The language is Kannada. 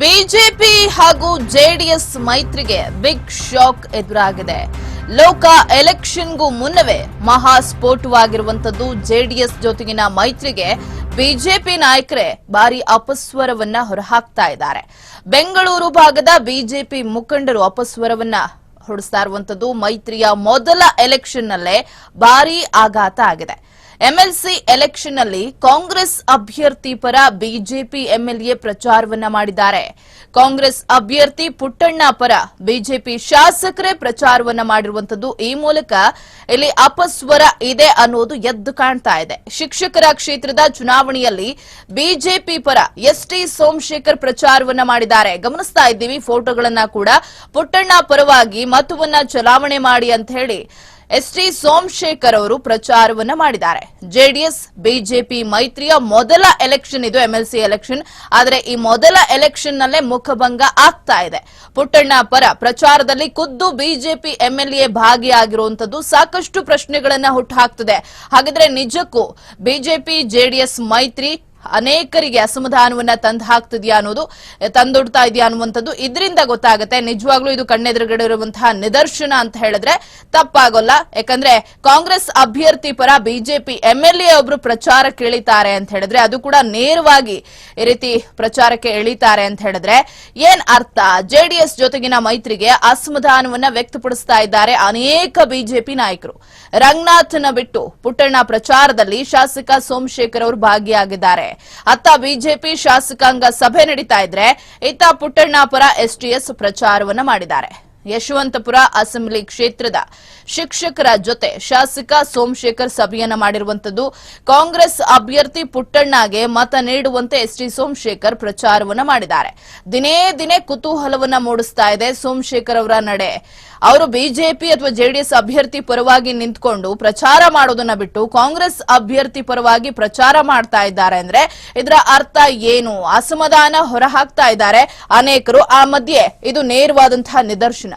ಬಿಜೆಪಿ ಹಾಗೂ ಜೆಡಿಎಸ್ ಮೈತ್ರಿಗೆ ಬಿಗ್ ಶಾಕ್ ಎದುರಾಗಿದೆ. ಲೋಕ ಎಲೆಕ್ಷನ್ಗೂ ಮುನ್ನವೇ ಮಹಾ ಸ್ಫೋಟವಾಗಿರುವಂತದ್ದು ಜೆಡಿಎಸ್ ಜೊತೆಗಿನ ಮೈತ್ರಿಗೆ ಬಿಜೆಪಿ ನಾಯಕರೇ ಭಾರಿ ಅಪಸ್ವರವನ್ನ ಹೊರಹಾಕ್ತಾ ಇದ್ದಾರೆ. ಬೆಂಗಳೂರು ಭಾಗದ ಬಿಜೆಪಿ ಮುಖಂಡರು ಅಪಸ್ವರವನ್ನ ಹೊಡಿಸ್ತಾ ಇರುವಂತದ್ದು ಮೈತ್ರಿಯ ಮೊದಲ ಎಲೆಕ್ಷನ್ ನಲ್ಲೇ ಭಾರಿ ಆಘಾತ ಆಗಿದೆ. ಎಂಎಲ್ಸಿ ಎಲೆಕ್ಷನ್ನಲ್ಲಿ ಕಾಂಗ್ರೆಸ್ ಅಭ್ಯರ್ಥಿ ಪರ ಬಿಜೆಪಿ ಎಂಎಲ್ಎ ಪ್ರಚಾರವನ್ನ ಮಾಡಿದ್ದಾರೆ. ಕಾಂಗ್ರೆಸ್ ಅಭ್ಯರ್ಥಿ ಪುಟ್ಟಣ್ಣ ಪರ ಬಿಜೆಪಿ ಶಾಸಕರೇ ಪ್ರಚಾರವನ್ನ ಮಾಡಿರುವಂತದ್ದು ಈ ಮೂಲಕ ಇಲ್ಲಿ ಅಪಸ್ವರ ಇದೆ ಅನ್ನೋದು ಎದ್ದು ಕಾಣ್ತಾ ಇದೆ. ಶಿಕ್ಷಕರ ಕ್ಷೇತ್ರದ ಚುನಾವಣೆಯಲ್ಲಿ ಬಿಜೆಪಿ ಪರ ಎಸ್ ಟಿ ಸೋಮಶೇಖರ್ ಪ್ರಚಾರವನ್ನ ಮಾಡಿದ್ದಾರೆ. ಗಮನಿಸ್ತಾ ಇದ್ದೀವಿ, ಫೋಟೋಗಳನ್ನ ಕೂಡ. ಪುಟ್ಟಣ್ಣ ಪರವಾಗಿ ಮತವನ್ನ ಚಲಾವಣೆ ಮಾಡಿ ಅಂತ ಹೇಳಿ ಎಸ್ ಟಿ ಸೋಮಶೇಖರ್ ಅವರು ಪ್ರಚಾರವನ್ನ ಮಾಡಿದ್ದಾರೆ. ಜೆಡಿಎಸ್, ಬಿಜೆಪಿ ಮೈತ್ರಿಯ ಮೊದಲ ಎಲೆಕ್ಷನ್ ಇದು, ಎಂಎಲ್ಸಿ ಎಲೆಕ್ಷನ್. ಆದರೆ ಈ ಮೊದಲ ಎಲೆಕ್ಷನ್ ನಲ್ಲೇ ಮುಖಭಂಗ ಆಗ್ತಾ ಇದೆ. ಪುಟ್ಟಣ್ಣ ಪರ ಪ್ರಚಾರದಲ್ಲಿ ಖುದ್ದು ಬಿಜೆಪಿ ಎಂಎಲ್ಎ ಭಾಗಿಯಾಗಿರುವಂತದ್ದು ಸಾಕಷ್ಟು ಪ್ರಶ್ನೆಗಳನ್ನ ಹುಟ್ಟುಹಾಕ್ತದೆ ಹಾಗಾದ್ರೆ ನಿಜಕ್ಕೂ ಬಿಜೆಪಿ, ಜೆಡಿಎಸ್ ಮೈತ್ರಿ ಅನೇಕರಿಗೆ ಅಸಮಾಧಾನವನ್ನ ತಂದು ಹಾಕ್ತಿದ್ಯಾ ಅನ್ನೋದು ತಂದೊಡ್ತಾ ಇದೆಯಾ ಅನ್ನುವಂಥದ್ದು ಇದರಿಂದ ಗೊತ್ತಾಗುತ್ತೆ. ನಿಜವಾಗ್ಲೂ ಇದು ಕಣ್ಣೆದುರುಗಡೆ ಇರುವಂತಹ ನಿದರ್ಶನ ಅಂತ ಹೇಳಿದ್ರೆ ತಪ್ಪಾಗೋಲ್ಲ. ಯಾಕಂದ್ರೆ ಕಾಂಗ್ರೆಸ್ ಅಭ್ಯರ್ಥಿ ಪರ ಬಿಜೆಪಿ ಎಂಎಲ್ಎ ಒಬ್ರು ಪ್ರಚಾರಕ್ಕೆ ಇಳಿತಾರೆ ಅಂತ ಹೇಳಿದ್ರೆ ಅದು ಕೂಡ ನೇರವಾಗಿ ಈ ರೀತಿ ಪ್ರಚಾರಕ್ಕೆ ಇಳಿತಾರೆ ಅಂತ ಹೇಳಿದ್ರೆ ಏನ್ ಅರ್ಥ? ಜೆಡಿಎಸ್ ಜೊತೆಗಿನ ಮೈತ್ರಿಗೆ ಅಸಮಾಧಾನವನ್ನ ವ್ಯಕ್ತಪಡಿಸ್ತಾ ಇದ್ದಾರೆ ಅನೇಕ ಬಿಜೆಪಿ ನಾಯಕರು. ರಂಗನಾಥನ ಬಿಟ್ಟು ಪುಟ್ಟಣ್ಣ ಪ್ರಚಾರದಲ್ಲಿ ಶಾಸಕ ಸೋಮಶೇಖರ್ ಅವರು ಭಾಗಿಯಾಗಿದ್ದಾರೆ. ಅತ್ತ ಬಿಜೆಪಿ ಶಾಸಕಾಂಗ ಸಭೆ ನಡೀತಾ ಇದ್ರೆ ಇತ್ತ ಪುಟ್ಟಣ್ಣ ಪರ ಎಸ್ಟಿಎಸ್ ಪ್ರಚಾರವನ್ನ ಮಾಡಿದ್ದಾರೆ. ಯಶವಂತಪುರ ಅಸೆಂಬ್ಲಿ ಕ್ಷೇತ್ರದ ಶಿಕ್ಷಕರ ಜೊತೆ ಶಾಸಕ ಸೋಮಶೇಖರ್ ಸಭೆಯನ್ನ ಮಾಡಿರುವಂತದ್ದು ಕಾಂಗ್ರೆಸ್ ಅಭ್ಯರ್ಥಿ ಪುಟ್ಟಣ್ಣಗೆ ಮತ ನೀಡುವಂತೆ ಎಸ್ ಟಿ ಸೋಮಶೇಖರ್ ಪ್ರಚಾರವನ್ನ ಮಾಡಿದ್ದಾರೆ. ದಿನೇ ದಿನೇ ಕುತೂಹಲವನ್ನ ಮೂಡಿಸ್ತಾ ಇದೆ ಸೋಮಶೇಖರ್ ಅವರ ನಡೆ. ಅವರು ಬಿಜೆಪಿ ಅಥವಾ ಜೆಡಿಎಸ್ ಅಭ್ಯರ್ಥಿ ಪರವಾಗಿ ನಿಂತ್ಕೊಂಡು ಪ್ರಚಾರ ಮಾಡೋದನ್ನ ಬಿಟ್ಟು ಕಾಂಗ್ರೆಸ್ ಅಭ್ಯರ್ಥಿ ಪರವಾಗಿ ಪ್ರಚಾರ ಮಾಡ್ತಾ ಇದ್ದಾರೆ ಅಂದ್ರೆ ಇದರ ಅರ್ಥ ಏನು? ಅಸಮಾಧಾನ ಹೊರಹಾಕ್ತಾ ಇದ್ದಾರೆ ಅನೇಕರು. ಆ ಮಧ್ಯೆ ಇದು ನೇರವಾದಂತಹ ನಿದರ್ಶನ.